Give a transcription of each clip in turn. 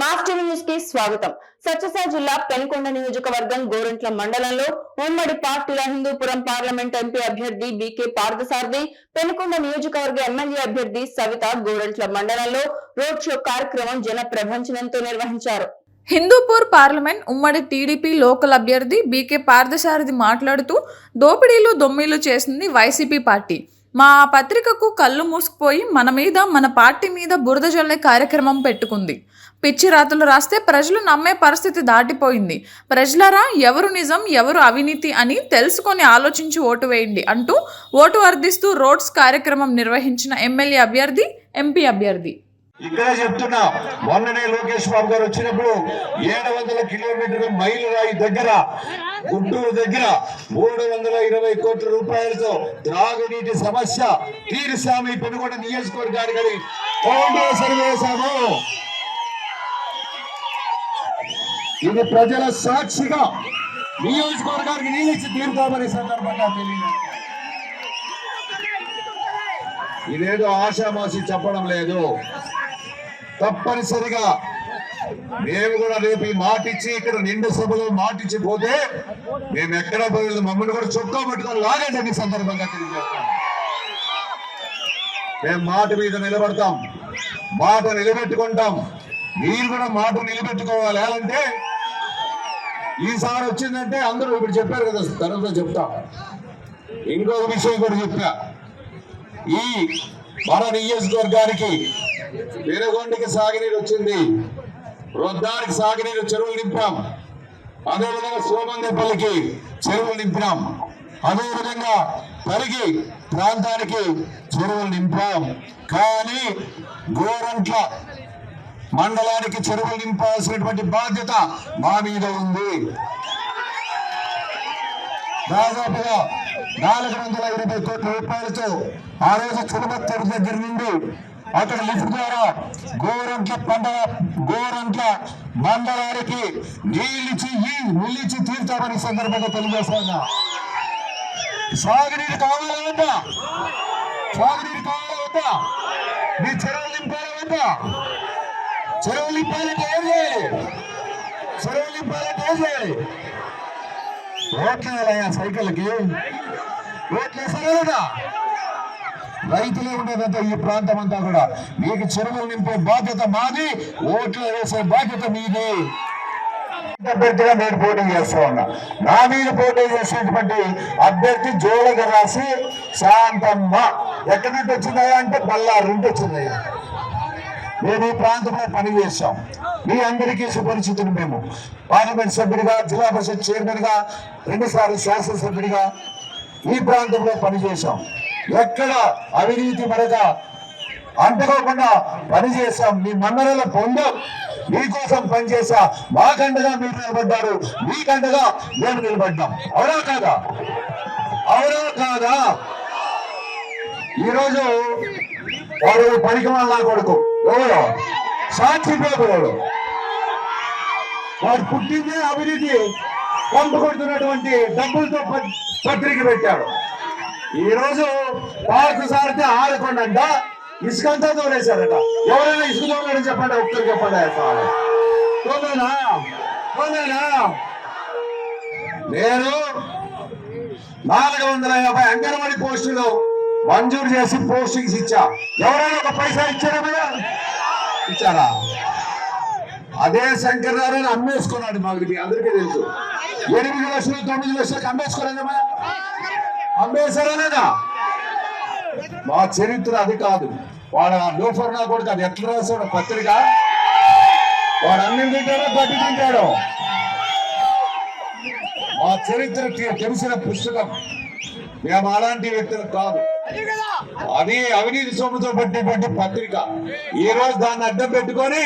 Master న్యూస్కి స్వాగతం. సత్యసాయి జిల్లా పెనుకొండ నియోజకవర్గం గోరంట్ల మండలంలో ఉమ్మడి పార్టీల హిందూపురం పార్లమెంట్ ఎంపీ అభ్యర్థి బీకే పార్థసారథి పెనుకొండ నియోజకవర్గ ఎమ్మెల్యే అభ్యర్థి సవిత గోరంట్ల మండలంలో రోడ్ షో కార్యక్రమం జన ప్రభంచనంతో నిర్వహించారు. హిందూపూర్ పార్లమెంట్ ఉమ్మడి టీడీపీ లోకల్ అభ్యర్థి బీకే పార్థసారథి మాట్లాడుతూ దోపిడీలు దొమ్మిలు చేసింది వైసీపీ పార్టీ. మా పత్రికకు కళ్ళు మూసుకుపోయి మన మీద మన పార్టీ మీద బురద జల్లే కార్యక్రమం పెట్టుకుంది. పిచ్చి రాతలు రాస్తే ప్రజలు నమ్మే పరిస్థితి దాటిపోయింది. ప్రజలరా ఎవరు నిజం ఎవరు అవినీతి అని తెలుసుకొని ఆలోచించి ఓటు వేయండి అంటూ ఓటు వర్ధిస్తూ రోడ్స్ కార్యక్రమం నిర్వహించిన ఎమ్మెల్యే అభ్యర్థి ఎంపీ అభ్యర్థి. ఇక్కడే చెప్తున్నా మొన్ననే లోకేష్ బాబు గారు వచ్చినప్పుడు ఏడు వందల కిలోమీటర్ల మైలు రాయి దగ్గర గుంటూరు దగ్గర మూడు వందల ఇరవై కోట్ల రూపాయలతో త్రాగునీటి సమస్య తీరుసామి పెనుగొండ నియోజకవర్గానికి ఫౌండేషన్ వేశాము ఇది ప్రజల సాక్షిగా నియోజకవర్గానికి నీళ్ళు ఇచ్చి తీరుతామనే సందర్భంగా తెలియదు ఇదేదో ఆశామాసి చెప్పడం లేదు. తప్పనిసరిగా మేము కూడా రేపు ఈ మాట ఇచ్చి ఇక్కడ నిండు సభలో మాట ఇచ్చి పోతే మేము ఎక్కడ పోయి మమ్మల్ని కూడా చొక్కా పెట్టుకొని లాగండి సందర్భంగా తెలియజేస్తాం మేము మాట మీద నిలబడతాం. మాట నిలబెట్టుకుంటాం. మీరు కూడా మాట నిలబెట్టుకోవాలి. ఎలాంటే ఈసారి వచ్చిందంటే అందరూ ఇప్పుడు చెప్పారు కదా తర్వాత చెప్తా. ఇంకొక విషయం కూడా చెప్పా. ఈ మన నియోజకవర్గానికి వెనుగొండకి సాగునీరు వచ్చింది. వృద్ధానికి సాగునీరు చెరువులు నింపాం. అదేవిధంగా సోమందేపల్లికి చెరువులు నింపినాం. అదేవిధంగా పరిగి ప్రాంతానికి చెరువులు నింపాం. కానీ గోరంట్ల మండలానికి చెరువులు నింపాల్సినటువంటి బాధ్యత మా మీద ఉంది. దాదాపుగా నాలుగు వందల ఇరవై కోట్ల రూపాయలతో ఆ రోజు చుడమత్తూరు దగ్గర నుండి అక్కడ లిఫ్ట్ ద్వారా గోరంట్ల పండగ గోరంట్ల మండలానికి నీళ్ళిచ్చి ఈ నీళ్ళిచ్చి తీర్చామని సందర్భంగా తెలియజేస్తున్నా. సాగునీరు కావాలా వద్దా? సాగునీరు కావాలా వద్దా? మీ చెరువులు నింపాలా చెరువు నింపాలంటే ఏం చేయాలి? చెరువు నింపాలంటే ఏం చేయాలి? ఓట్లు సైకిల్కి ఓట్లు వేస్తారా లేదా? రైతులే ఉండేదంతా ఈ ప్రాంతం అంతా కూడా. మీకు చెరువులు నింపే బాధ్యత మాది ఓట్లు వేసే బాధ్యత మీది. అభ్యర్థిగా నేను పోటీ చేస్తా ఉన్నా. నా మీద పోటీ చేసినటువంటి అభ్యర్థి జోడగా రాసి శాంతమ్మ. ఎక్కడి నుంచి వచ్చిందయ్యా అంటే బల్లారు నుండి వచ్చిందయ్యా. మేము ఈ ప్రాంతంలో పనిచేస్తాం మీ అందరికీ సుపరిచితులు మేము. పార్లమెంట్ సభ్యుడిగా జిల్లా పరిషత్ చైర్మన్గా రెండుసార్లు శాసనసభ్యుడిగా ఈ ప్రాంతంలో పనిచేశాం. ఎక్కడ అవినీతి మరక అంటుకోకుండా పనిచేశాం. మీ మన్నరల పొందాం. మీకోసం పనిచేసా. మాకండగా మీరు నిలబడ్డారు. మీకండగా మేము నిలబడ్డాం. అవునా కాదా? అవునా కాదా? ఈరోజు వాడు పనికి వాళ్ళ కొడుకు. ఎవరు సాక్షి పేపరు వాడు పుట్టిందే అభివృద్ధి. పంపు కొడుతున్నటువంటి డబ్బులతో పత్రిక పెట్టాడు. ఈ రోజు పార్కు సారితే ఆడకుండంట ఇసుకంతా తోలేశారట. ఎవరైనా ఇసుక తోలేడని చెప్పండి ఒక్కరు చెప్పండి తోలేనా? తోలేనా? నేను నాలుగు వందల యాభై అంగన్వాడీ పోస్టులు మంజూరు చేసి పోస్టింగ్స్ ఇచ్చా. ఎవరైనా ఒక పైసా ఇచ్చారా మీద? ఇచ్చారా? అదే శంకర్ నారాయణ అమ్మేసుకున్నాడు మాకు మీ అందరికీ తెలుసు. ఎనిమిది లక్షలు తొమ్మిది లక్షలకు అమ్మేసుకోలేదమ్మా అమ్మేశారా లేదా? మా చరిత్ర అది కాదు. వాడు ఆ లోఫర్ నా కొడుకు అది ఎట్లా రాశాడు పత్రిక? వాడు అన్నం తింటాడో గడ్డి తింటాడో? మా చరిత్ర తెలిసిన పుస్తకం. మేము అలాంటి వ్యక్తులు కాదు. అది అవినీతి సొమ్ముతో పట్టినటువంటి పత్రిక. ఈ రోజు దాన్ని అడ్డం పెట్టుకొని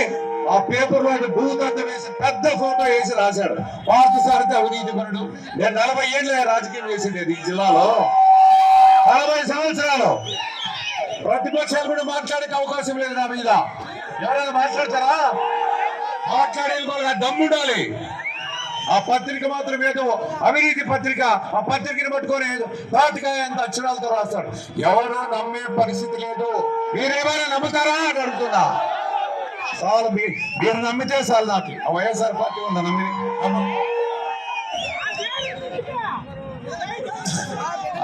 ఆ పేపర్లో భూతంతం వేసి పెద్ద ఫోటో వేసి రాశాడు. పాత సారితే అవినీతి పనుడు నేను నలభై ఏళ్ళు రాజకీయం చేసిండేది ఈ జిల్లాలో. నలభై సంవత్సరాలు. ప్రతిపక్షాలు కూడా మాట్లాడే అవకాశం లేదు నా మీద. ఎవరైనా మాట్లాడతారా? మాట్లాడే దమ్ముండాలి. ఆ పత్రిక మాత్రం ఏదో అవినీతి పత్రిక ఆ పత్రికను పట్టుకొని నాటికాయ తాటికాయ అంత అక్షరాలతో రాస్తాడు. ఎవరు నమ్మే పరిస్థితి లేదు. మీరేమైనా నమ్ముతారా అని అడుగుతున్నా. చాలు మీరు నమ్మితే చాలు నాకు. ఆ వైఎస్ఆర్ పార్టీ ఉందా నమ్మి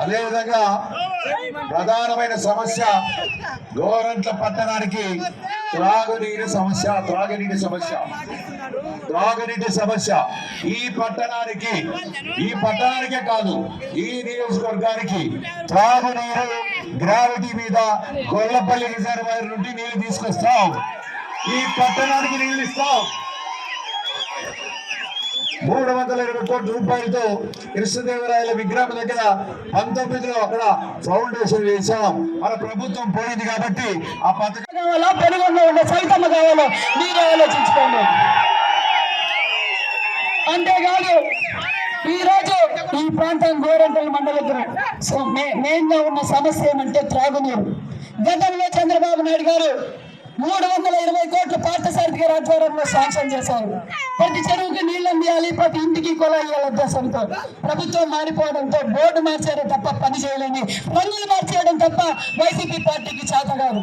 అదేవిధంగా ప్రధానమైన సమస్య గోరంట్ల పట్టణానికి త్రాగునీటి సమస్య త్రాగునీటి సమస్య. త్రాగునీటి సమస్య ఈ పట్టణానికి ఈ పట్టణానికే కాదు ఈ నియోజకవర్గానికి త్రాగునీరు గ్రావిటీ మీద గొల్లపల్లి రిజర్వాయర్ నుండి నీళ్ళు తీసుకొస్తాం. ఈ పట్టణానికి నీళ్ళు ఇస్తాం. మూడు వందల ఇరవై కోట్ల రూపాయలతో కృష్ణదేవరాయల విగ్రహం దగ్గర పంతొమ్మిదిలో అక్కడ ఫౌండేషన్ వేశాం. మన ప్రభుత్వం పోయింది కాబట్టి ఆ పథకం కావాలా? పెనుగొండ ఉన్న సైతమ్మ కావాలో? మీరే ఆలోచించుకోండి. అంతేకాదు ఈ రోజు ఈ ప్రాంతం గోరంటల మండలం సో మెయిన్గా ఉన్న సమస్య ఏమంటే త్రాగునీరు. గతంలో చంద్రబాబు నాయుడు గారు మూడు వందల ఇరవై కోట్లు పార్థసారథి గారి ఆధ్వర్యంలో శాంక్షన్ చేశారు. ప్రతి చెరువుకి నీళ్ళు అందియాలి ప్రతి ఇంటికి కొలాయి ఉద్దేశంతో. ప్రభుత్వం మారిపోవడంతో బోర్డు మార్చారే తప్ప పని చేయలేని రంగులు మార్చేయడం తప్ప వైసీపీ పార్టీకి చేత కాదు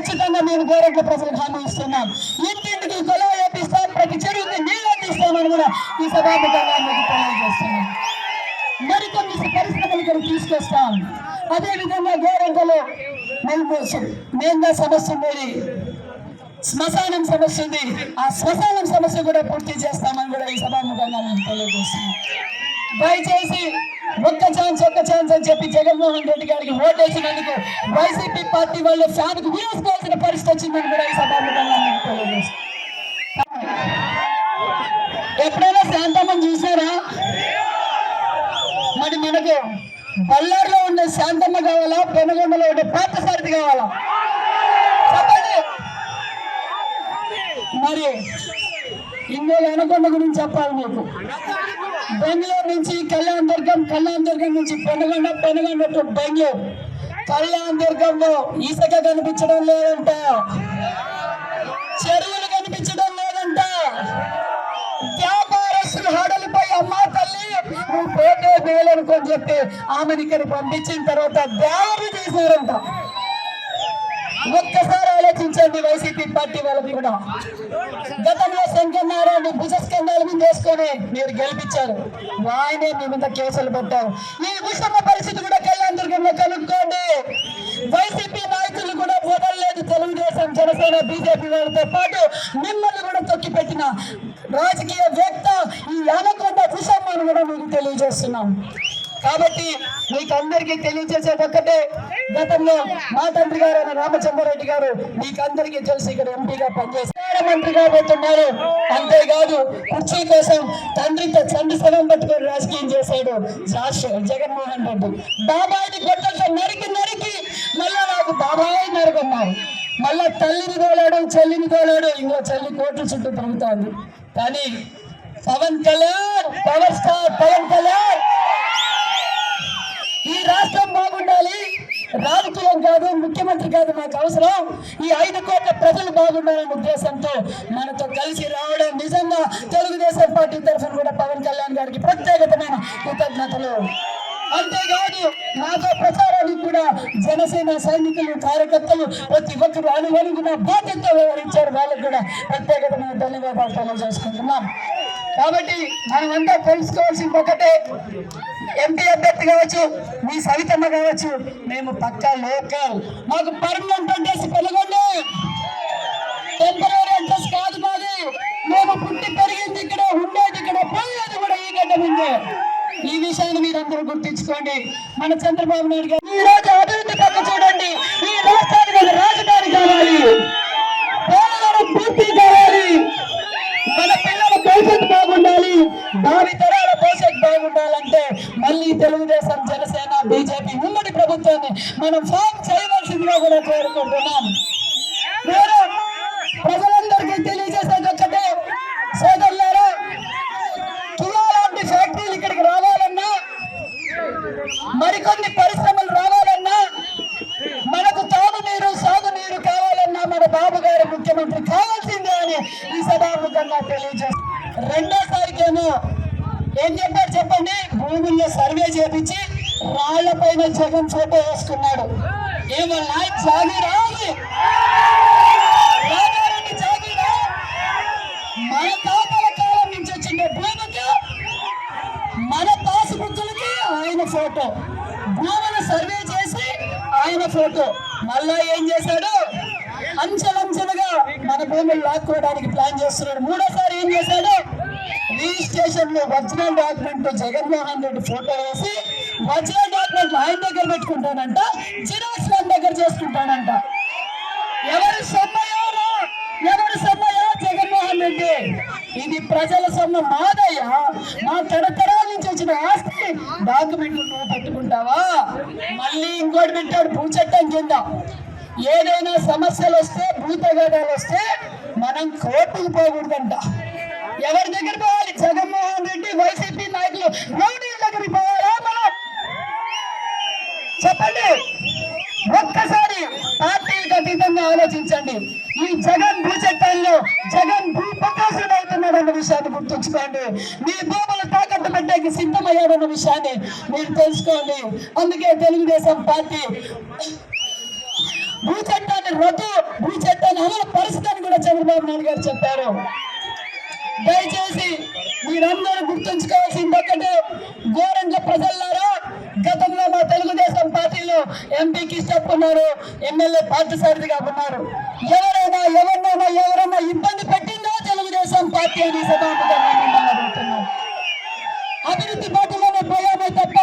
ఖచ్చితంగా మేము గోరెట్ల ప్రజలకు హామీ ఇస్తున్నాం. ఇంటింటికి కొలాయి వేపిస్తాం ప్రతి చెరువుకి నీళ్ళు అందిస్తామని కూడా ఈ సభాముఖంగా మీకు తెలియజేస్తున్నాం మరికొన్ని పరిశ్రమలు ఇక్కడ తీసుకొస్తాం. అదే విధంగా గోరంటలో మేము మెయిన్గా సమస్య ఉండేది శ్మశానం సమస్య ఉంది. ఆ శ్మశానం సమస్య కూడా పూర్తి చేస్తామని కూడా ఈ సభాముఖంగా మేము తెలియజేస్తున్నాం. దయచేసి ఒక్క ఛాన్స్ ఒక్క ఛాన్స్ అని చెప్పి జగన్మోహన్ రెడ్డి గారికి ఓటేసినందుకు వైసీపీ పార్టీ వాళ్ళు ఫ్యాన్కు వీసుకోవాల్సిన పరిస్థితి వచ్చిందని కూడా ఈ సభాముఖంగా ఎప్పుడైనా శాంతమ్మని చూసారా మరి మనకు బళ్ళారిలో ఉండే శాంతమ్మ కావాలా? పెనగొండలో ఉండే పార్థసారథి కావాలా? చెప్పండి. మరి ఇందులో అనకొండ గురించి చెప్పాలి మీకు. బెంగళూరు నుంచి కళ్యాణ దుర్గం కళ్యాణ దుర్గం నుంచి పెనుగొండ పెనుగొండ టు బెంగళూరు. కళ్యాణ దుర్గంలో ఇసుక కనిపించడం లేదంట. చెరువులు కనిపించడం లేదంట. వ్యాపారస్తులు హడలిపై అమ్మా తల్లి నువ్వు పోతే మేలనుకొని చెప్పి ఆమెను ఇక్కడ పంపించిన తర్వాత దేవుడు చేశారంట ఒక్కసారి ఆలోచించండి వైసీపీ పార్టీ వాళ్ళకి కూడా గతంలో శంకర్నారాయణ భుజ స్కందాల మీద వేసుకొని మీరు గెలిపించారు. ఆయనే మీ మీద కేసులు పెట్టారు. ఈ విషమ పరిస్థితి కూడా కళ్యాణ దుర్గంలో కనుక్కోండి వైసీపీ నాయకులు కూడా వదలలేదు తెలుగుదేశం జనసేన బీజేపీ వాళ్ళతో పాటు మిమ్మల్ని కూడా తొక్కి పెట్టిన రాజకీయ వ్యక్త ఈ అనకొండ విషయాన్ని కూడా మీకు తెలియజేస్తున్నాం. కాబట్టి మీకు అందరికీ తెలియజేసేది ఒక్కటే గతంలో మా తండ్రి గారు అయిన రామచంద్రారెడ్డి గారు మీకు అందరికీ తెలిసి ఇక్కడ ఎంపీగా పనిచేస్తారు మంత్రి కాబోతున్నారు అంతేకాదు కుర్చీ కోసం తండ్రితో తండ్రి సగం పట్టుకొని రాజకీయం చేశాడు జగన్మోహన్ రెడ్డి. బాబాయిని గొడ్డలతో నరికి నరికి. మళ్ళా నాకు బాబాయ్ నరకన్నారు. మళ్ళా తల్లిని తోలాడు చెల్లిని తోలాడు. ఇంకో చెల్లి కోట్ల చుట్టూ తిరుగుతోంది. కానీ పవన్ కళ్యాణ్ పవర్ స్టార్ పవన్ కళ్యాణ్! ముఖ్యమంత్రి కాదు నాకు అవసరం. ఈ ఐదు కోట్ల ప్రజలు బాగుండాలనే ఉద్దేశంతో మనతో కలిసి రావడం నిజంగా తెలుగుదేశం పార్టీ తరఫున కూడా పవన్ కళ్యాణ్ గారికి ప్రత్యేకతమైన కృతజ్ఞతలు. అంతేకాదు నాతో ప్రచారానికి కూడా జనసేన సైనికులు కార్యకర్తలు ప్రతి ఒక్కరు అనుగుణంగా బాధ్యత వివరించారు వాళ్ళకి కూడా ప్రత్యేకమైన ధన్యవాదాలు తెలియజేసుకుంటున్నాం. కాబట్టి మనమంతా తెలుసుకోవాల్సింది ఒకటే. ఎంపీ అభ్యర్థి కావచ్చు మీ సవితమ్మ కావచ్చు మేము పక్కా లోకల్. మాకు పర్మనెంట్ అడ్రస్ పెరగండి టెంపరీ అడ్రస్ కాదు మాది. మేము పుట్టి పెరిగింది ఇక్కడ ఉండేది ఇక్కడ పోయేది కూడా ఈ గడ్డ ముందే. ఈ విషయాన్ని మీరందరూ గుర్తించుకోండి. మన చంద్రబాబు నాయుడు గారు ఈ రోజు అభివృద్ధి పక్క చూడండి. భావి తరాల భవిష్యత్ బాగుండాలంటే మళ్ళీ తెలుగుదేశం జనసేన బీజేపీ ఉమ్మడి ప్రభుత్వాన్ని మనం ఫామ్ చేయవలసిందిగా కూడా కోరుకుంటున్నాం. ప్రజలందరికీ తెలియజేసేది ఒక్కటే సోదరులారా కియా లాంటి ఫ్యాక్టరీలు ఇక్కడికి రావాలన్నా మరికొన్ని పరిశ్రమలు రావాలన్నా మనకు తాగునీరు సాగునీరు కావాలన్నా మన బాబు గారు ముఖ్యమంత్రి కావాల్సిందే అని ఈ సభాముఖంగా తెలియజేస్తారు రెండోసారి ఏం చెప్పారు చెప్పండి? భూముల్లో సర్వే చేపించి రాళ్ళ పైన జగన్ ఫోటో వేసుకున్నాడు. ఏమో జాగి రాదు మన తాతల కాలం నుంచి వచ్చిన భూమికి మన పాస్ ఆయన ఫోటో. భూమిని సర్వే చేసి ఆయన ఫోటో. మళ్ళా ఏం చేశాడు? అంచెలంచెలుగా మన భూమిని లాక్కోవడానికి ప్లాన్ చేస్తున్నాడు. మూడోసారి ఏం చేశాడు? రిజిస్ట్రేషన్లో original document Jaganmohan Reddy photo వేసి ఒరిజినల్ డాక్యుమెంట్ ఆయన దగ్గర పెట్టుకుంటానంట జిరాక్స్ మన దగ్గర చేసుకుంటానంట ఎవరి సొమ్మయో ఎవరు? ఎవరి సొమ్మయో జగన్మోహన్ రెడ్డి. ఇది ప్రజల సొమ్మ మాదయ్య. మా తరతరాల నుంచి వచ్చిన ఆస్తి. డాక్యుమెంట్లు నువ్వు పెట్టుకుంటావా? మళ్ళీ ఇంకోటి పెట్టాడు భూచట్టం కింద. ఏదైనా సమస్యలు వస్తే భూతగాదాలు వస్తే మనం కోర్టుకు పోకూడదంట. ఎవరి దగ్గర పోవాలి? జగన్మోహన్ రెడ్డి వైసీపీ నాయకులు రౌడీల దగ్గరికి పోవాలా? మనం చెప్పండి. ఒక్కసారి పార్టీలకు అతీతంగా ఆలోచించండి. ఈ జగన్ భూ చట్టాల్లో జగన్ భూ ప్రకాశుడు అవుతున్నాడన్న విషయాన్ని గుర్తుంచుకోండి. మీ భూములు తాకట్టు పెట్టేకి సిద్ధమయ్యాడన్న విషయాన్ని మీరు తెలుసుకోండి. అందుకే తెలుగుదేశం పార్టీ భూ చట్టాన్ని రద్దు భూ చట్టాన్ని అమలు పరిస్థితిని కూడా చంద్రబాబు నాయుడు గారు చెప్పారు. దయచేసి మీరందరూ గుర్తుంచుకోవాల్సింది ఒకటే. ఘోరంగ ప్రజలారా గతంలో మా తెలుగుదేశం పార్టీలో ఎంపీకి ఇష్టపడినారు ఎమ్మెల్యే పార్థసారథిగా ఉన్నారు. ఎవరైనా ఎవరినైనా ఎవరైనా ఇబ్బంది పెట్టిందో తెలుగుదేశం పార్టీ అని సభాముఖంగా అభివృద్ధి బాటలోనే పోయామే తప్ప